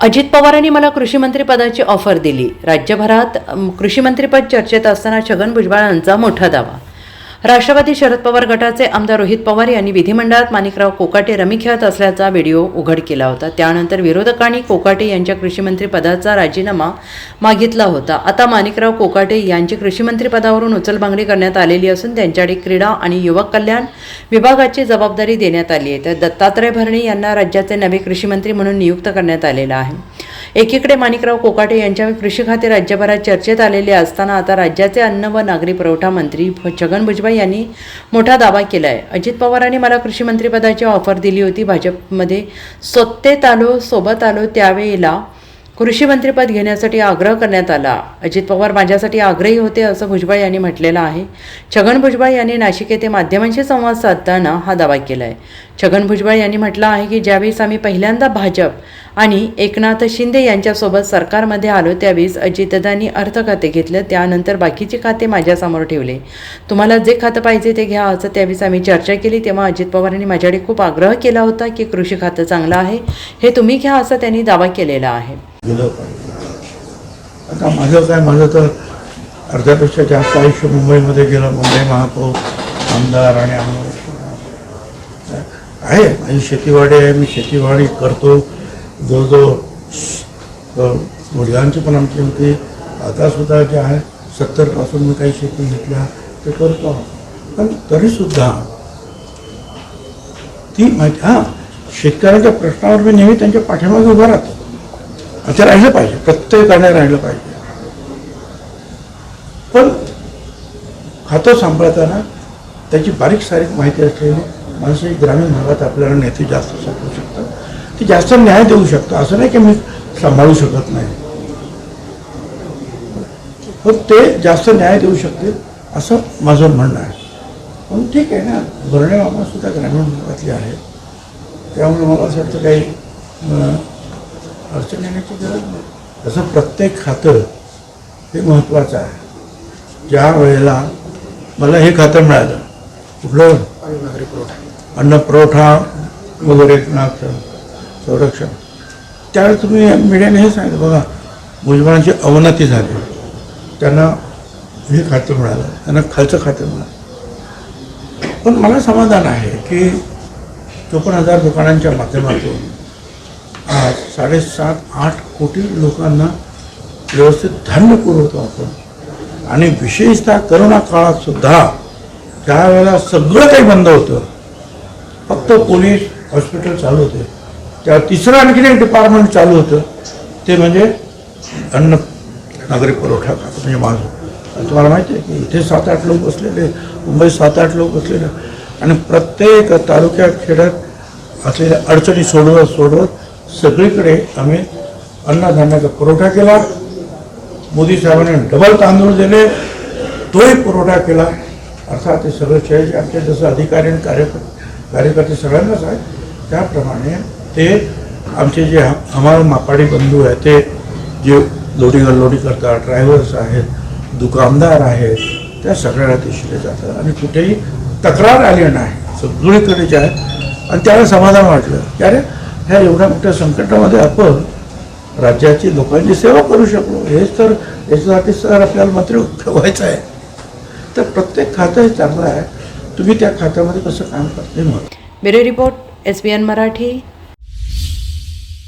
अजित पवारांनी मला कृषीमंत्रीपदाची ऑफर दिली. राज्यभरात कृषीमंत्रीपद चर्चेत असताना छगन भुजबळांचा मोठा दावा. राष्ट्रवादी शरद पवार गटाचे आमदार रोहित पवार यांनी विधिमंडळात माणिकराव कोकाटे रमी खेळत असल्याचा व्हिडिओ उघड केला होता. त्यानंतर विरोधकांनी कोकाटे यांच्या कृषीमंत्री पदाचा राजीनामा मागितला होता. आता माणिकराव कोकाटे यांची कृषीमंत्री पदावरून उचलबांगडी करण्यात आलेली असून त्यांच्याकडे क्रीडा आणि युवक कल्याण विभागाची जबाबदारी देण्यात आली आहे. तर दत्तात्रय भरणे यांना राज्याचे नवे कृषीमंत्री म्हणून नियुक्त करण्यात आलेलं आहे. एकीकडे माणिकराव कोकाटे यांच्या कृषी खाते राज्यभरात चर्चेत आलेले असताना आता राज्याचे अन्न व नागरी पुरवठा मंत्री छगन भुजबळ यांनी मोठा दावा केला आहे अजित पवारांनी मला कृषी मंत्रीपदाची ऑफर दिली होती. भाजपमध्ये सोत्तेत आलो सोबत आलो त्यावेळेला कृषीमंत्रीपद घेण्यासाठी आग्रह करण्यात आला. अजित पवार माझ्यासाठी आग्रही होते असं भुजबळ यांनी म्हटलेलं आहे. छगन भुजबळ यांनी नाशिक येथे माध्यमांशी संवाद साधताना हा दावा केला आहे छगन भुजबळ यांनी म्हटलं आहे की ज्यावेळेस आम्ही पहिल्यांदा भाजप आणि एकनाथ शिंदे यांच्यासोबत सरकारमध्ये आलो त्यावेळेस अजितदानी अर्थ खाते घेतलं त्यानंतर बाकीचे खाते माझ्यासमोर ठेवले. तुम्हाला जे खातं पाहिजे ते घ्या असं त्यावेळेस आम्ही चर्चा केली. तेव्हा अजित पवारांनी माझ्याकडे खूप आग्रह केला होता की कृषी खातं चांगलं आहे हे तुम्ही घ्या असं त्यांनी दावा केलेला आहे. आता माझं काय माझं तर अर्ध्यापेक्षा जास्त आयुष्य मुंबईमध्ये गेलं. मुंबई महापौर आमदार आणि आमदार आहे माझी शेतीवाडी आहे मी शेतीवाडी करतो. जवळजवळ अ, वडिलांची पण आमची होती. आता सुद्धा जे आहे सत्तरपासून मी काही शेती घेतल्या ते करतो. पण तरीसुद्धा ती माहिती हां शेतकऱ्यांच्या प्रश्नावर मी नेहमी त्यांच्या पाठीमागे उभा राहतो. ते राहिलं पाहिजे प्रत्येकाने राहिलं पाहिजे. पण खातं सांभाळताना त्याची बारीक सारीक माहिती असलेली माणसं ग्रामीण भागात आपल्याला नेते जास्त सांगू शकतात. ती जास्त न्याय देऊ शकतं. असं नाही की मी सांभाळू शकत नाही. पण ते जास्त न्याय देऊ शकतील असं माझं म्हणणं आहे. पण ठीक आहे ना भरणे मामा सुद्धा ग्रामीण भागातले आहेत. त्यामुळे मला असं वाटतं काही अडचण येण्याची गरज नाही. तसं प्रत्येक खातं हे महत्त्वाचं आहे. ज्या वेळेला मला हे खातं मिळालं कुठलं? अन्न पुरवठा. वगैरे नागरिक संरक्षण. त्यावेळेस तुम्ही मीडियाने हे सांगितलं बघा भुजबळांची अवनती झाली. त्यांना हे खातं मिळालं त्यांना खालचं खातं मिळालं. पण मला समाधान आहे की चोपन्न हजार दुकानांच्या माध्यमातून आज साडेसात आठ कोटी लोकांना व्यवस्थित धान्य पुरवतो आपण. आणि विशेषतः करोना काळात सुद्धा त्यावेळेला सगळं काही बंद होतं. फक्त पोलीस हॉस्पिटल चालू होते. त्या तिसरं आणखीन एक डिपार्टमेंट चालू होतं. ते म्हणजे अन्न नागरी पुरवठा खातं म्हणजे माझं. तुम्हाला माहिती आहे की इथे सात आठ लोक बसलेले मुंबईत सात आठ लोक बसलेले. आणि प्रत्येक तालुक्यात खेड्यात असलेल्या अडचणी सोडवत सोडवत सगळीकडे आम्ही अन्नधान्याचा पुरवठा केला. मोदी साहेबांनी डबल तांदूळ दिले तोही पुरवठा केला. अर्थात ते सगळं श्रेय आमचे जसं अधिकारी आणि कार्यकर्ते कार्यकर्ते सगळ्यांनाच आहे. त्याप्रमाणे ते आमचे जे हमाल मापाडी बंधू आहेत ते जे लोडिंग अनलोडिंग करतात ड्रायव्हर्स आहेत दुकानदार आहेत त्या सगळ्यांना ते शिले जातात. आणि कुठेही तक्रार आली नाही. सगळीकडे जे आहे आणि त्याला समाधान वाटलं. की अरे ह्या एवढ्या मोठ्या संकटामध्ये आपण राज्याची लोकांची सेवा करू शकलो. हेच तर याच्यासाठी सर आपल्याला मंत्री ठेवायचं आहे. तर प्रत्येक खातं हे चांगलं आहे. तुम्ही त्या खात्यामध्ये कसं काम करते मग bureau report S B N Marathi.